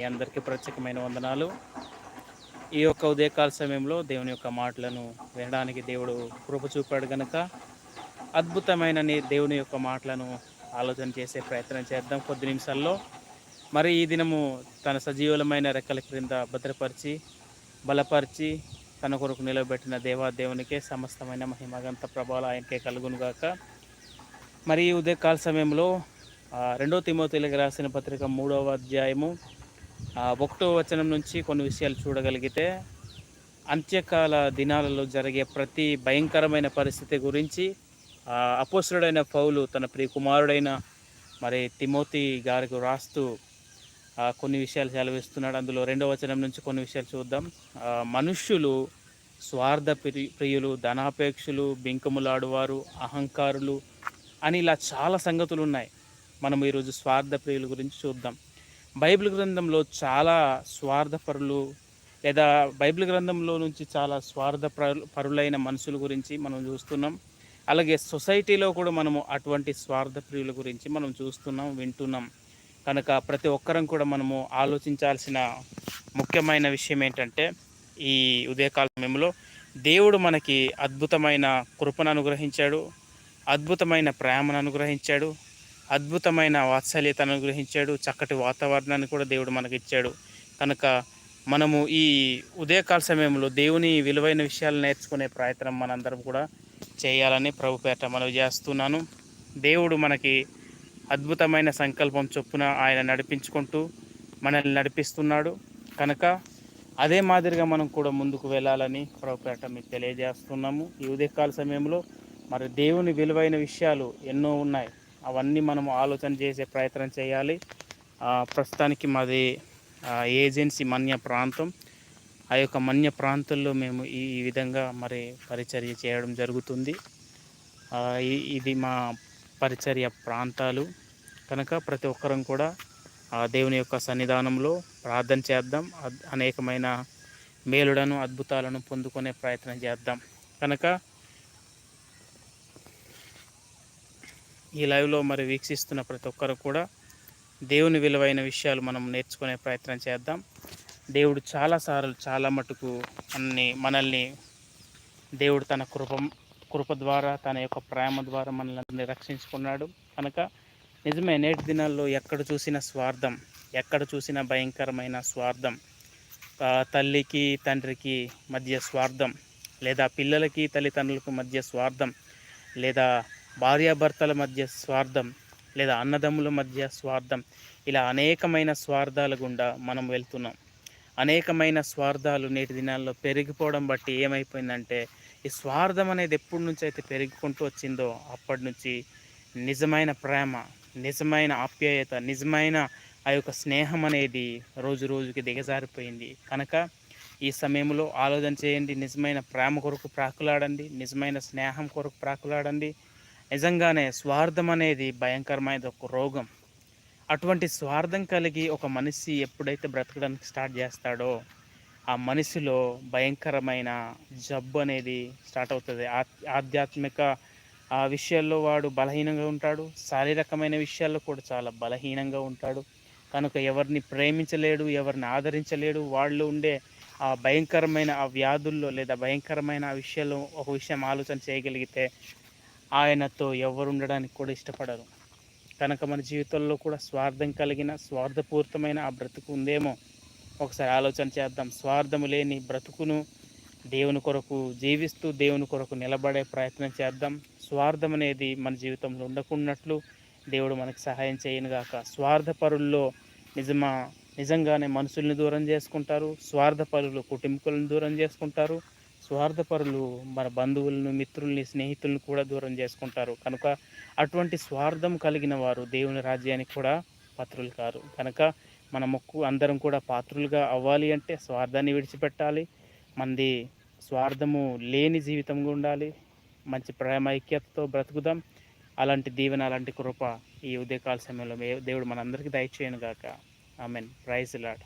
మీ అందరికీ ప్రత్యేకమైన వందనాలు. ఈ యొక్క ఉదయకాల సమయంలో దేవుని యొక్క మాటలను వినడానికి దేవుడు కృప చూపాడు గనుక. అద్భుతమైన దేవుని యొక్క మాటలను ఆలోచన చేసే ప్రయత్నం చేద్దాం కొద్ది నిమిషాల్లో. మరి ఈ దినము తన సజీవులమైన రెక్కల క్రింద భద్రపరిచి బలపరిచి తన కొరకు నిలబెట్టిన దేవాదేవునికే సమస్తమైన మహిమగంత ప్రభావాలు ఆయనకే కలుగునుగాక మరి ఈ ఉదయకాల సమయంలో రెండో తిమోతిలకు రాసిన పత్రిక మూడవ అధ్యాయము ఒకటో వచనం నుంచి కొన్ని విషయాలు చూడగలిగితే అంత్యకాల దినాలలో జరిగే ప్రతి భయంకరమైన పరిస్థితి గురించి అపోసురుడైన పౌలు తన ప్రియ కుమారుడైన మరి తిమోతి గారికి రాస్తూ కొన్ని విషయాలు సెలవిస్తున్నాడు. అందులో రెండవ వచనం నుంచి కొన్ని విషయాలు చూద్దాం. మనుష్యులు స్వార్థ ప్రియులు ధనాపేక్షలు బింకములాడువారు అహంకారులు అని ఇలా చాలా సంగతులు ఉన్నాయి. మనం ఈరోజు స్వార్థ ప్రియుల గురించి చూద్దాం. బైబిల్ గ్రంథంలో చాలా స్వార్థపరులు లేదా బైబిల్ గ్రంథంలో నుంచి చాలా స్వార్థ పరులైన మనుషుల గురించి మనం చూస్తున్నాం. అలాగే సొసైటీలో కూడా మనము అటువంటి స్వార్థ ప్రియుల గురించి మనం చూస్తున్నాం వింటున్నాం. కనుక ప్రతి ఒక్కరం కూడా మనము ఆలోచించాల్సిన ముఖ్యమైన విషయం ఏంటంటే ఈ ఉదయకాల సమయంలో దేవుడు మనకి అద్భుతమైన కృపను అనుగ్రహించాడు అద్భుతమైన ప్రేమను అనుగ్రహించాడు అద్భుతమైన వాత్సల్యతను అనుగ్రహించాడు చక్కటి వాతావరణాన్ని కూడా దేవుడు మనకి ఇచ్చాడు కనుక మనము ఈ ఉదయకాల సమయంలో దేవుని విలువైన విషయాలు నేర్చుకునే ప్రయత్నం మనందరం కూడా చేయాలని ప్రభుపేట మనవి చేస్తున్నాను. దేవుడు మనకి అద్భుతమైన సంకల్పం చొప్పున ఆయన నడిపించుకుంటూ మనల్ని నడిపిస్తున్నాడు. కనుక అదే మాదిరిగా మనం కూడా ముందుకు వెళ్ళాలని ప్రభుపేట మీకు తెలియజేస్తున్నాము. ఈ ఉదయకాల సమయంలో మరి దేవుని విలువైన విషయాలు ఎన్నో ఉన్నాయి. అవన్నీ మనం ఆలోచన చేసే ప్రయత్నం చేయాలి. ప్రస్తుతానికి మాది ఏజెన్సీ మన్య ప్రాంతం. ఆ యొక్క మన్య ప్రాంతంలో మేము ఈ విధంగా మరి పరిచర్య చేయడం జరుగుతుంది. ఇది మా పరిచర్య ప్రాంతాలు. కనుక ప్రతి ఒక్కరం కూడా దేవుని యొక్క సన్నిధానంలో ప్రార్థన చేద్దాం. అనేకమైన మేలుడను అద్భుతాలను పొందుకునే ప్రయత్నం చేద్దాం. కనుక ఈ లైవ్లో మరి వీక్షిస్తున్న ప్రతి ఒక్కరు కూడా దేవుని విలువైన విషయాలు మనం నేర్చుకునే ప్రయత్నం చేద్దాం. దేవుడు చాలాసార్లు చాలా మటుకు అన్ని మనల్ని దేవుడు తన కృప కృప ద్వారా తన యొక్క ప్రేమ ద్వారా మనల్ని రక్షించుకున్నాడు. కనుక నిజమే నేటి దినాల్లో ఎక్కడ చూసిన స్వార్థం ఎక్కడ చూసిన భయంకరమైన స్వార్థం తల్లికి తండ్రికి మధ్య స్వార్థం లేదా పిల్లలకి తల్లిదండ్రులకు మధ్య స్వార్థం లేదా భార్యాభర్తల మధ్య స్వార్థం లేదా అన్నదమ్ముల మధ్య స్వార్థం ఇలా అనేకమైన స్వార్థాల గుండా మనం వెళ్తున్నాం. అనేకమైన స్వార్థాలు నేటి దినాల్లో పెరిగిపోవడం బట్టి ఏమైపోయిందంటే ఈ స్వార్థం అనేది ఎప్పటి నుంచి అయితే పెరుగుకుంటూ వచ్చిందో అప్పటి నుంచి నిజమైన ప్రేమ నిజమైన ఆప్యాయత నిజమైన ఆ యొక్క స్నేహం అనేది రోజు రోజుకి దిగజారిపోయింది. కనుక ఈ సమయంలో ఆలోచన చేయండి నిజమైన ప్రేమ కొరకు ప్రాకులాడండి నిజమైన స్నేహం కొరకు ప్రాకులాడండి నిజంగానే స్వార్థం అనేది భయంకరమైన ఒక రోగం. అటువంటి స్వార్థం కలిగి ఒక మనిషి ఎప్పుడైతే బ్రతకడానికి స్టార్ట్ చేస్తాడో ఆ మనిషిలో భయంకరమైన జబ్బు అనేది స్టార్ట్ అవుతుంది. ఆధ్యాత్మిక ఆ విషయాల్లో వాడు బలహీనంగా ఉంటాడు. శారీరకమైన విషయాల్లో కూడా చాలా బలహీనంగా ఉంటాడు. కనుక ఎవరిని ప్రేమించలేడు ఎవరిని ఆదరించలేడు వాళ్ళు ఉండే ఆ భయంకరమైన ఆ వ్యాధుల్లో లేదా భయంకరమైన ఆ విషయాల్లో ఒక విషయం ఆలోచన చేయగలిగితే ఆయనతో ఎవరు ఉండడానికి కూడా ఇష్టపడరు. కనుక మన జీవితంలో కూడా స్వార్థం కలిగిన స్వార్థపూరితమైన ఆ బ్రతుకు ఉందేమో? ఒకసారి ఆలోచన చేద్దాం. స్వార్థము లేని బ్రతుకును దేవుని కొరకు జీవిస్తూ దేవుని కొరకు నిలబడే ప్రయత్నం చేద్దాం. స్వార్థం అనేది మన జీవితంలో ఉండకున్నట్లు దేవుడు మనకు సహాయం చేయనుగాక. స్వార్థపరుల్లో నిజమా? నిజంగానే మనుషుల్ని దూరం చేసుకుంటారు. స్వార్థపరులు కుటుంబకులను దూరం చేసుకుంటారు. స్వార్థపరులు మన బంధువులను మిత్రుల్ని స్నేహితులను కూడా దూరం చేసుకుంటారు. కనుక అటువంటి స్వార్థం కలిగిన వారు దేవుని రాజ్యానికి కూడా పాత్రులు కారు. కనుక మన మొక్కు అందరం కూడా పాత్రులుగా అవ్వాలి అంటే స్వార్థాన్ని విడిచిపెట్టాలి. మంది స్వార్థము లేని జీవితంగా ఉండాలి. మంచి ప్రేమైక్యతతో బ్రతుకుదాం. అలాంటి దీవెన అలాంటి కృప ఈ ఉదయకాల సమయంలో దేవుడు మనందరికీ దయచేయను గాక ఐ మీన్ ప్రైజ్ లాడ్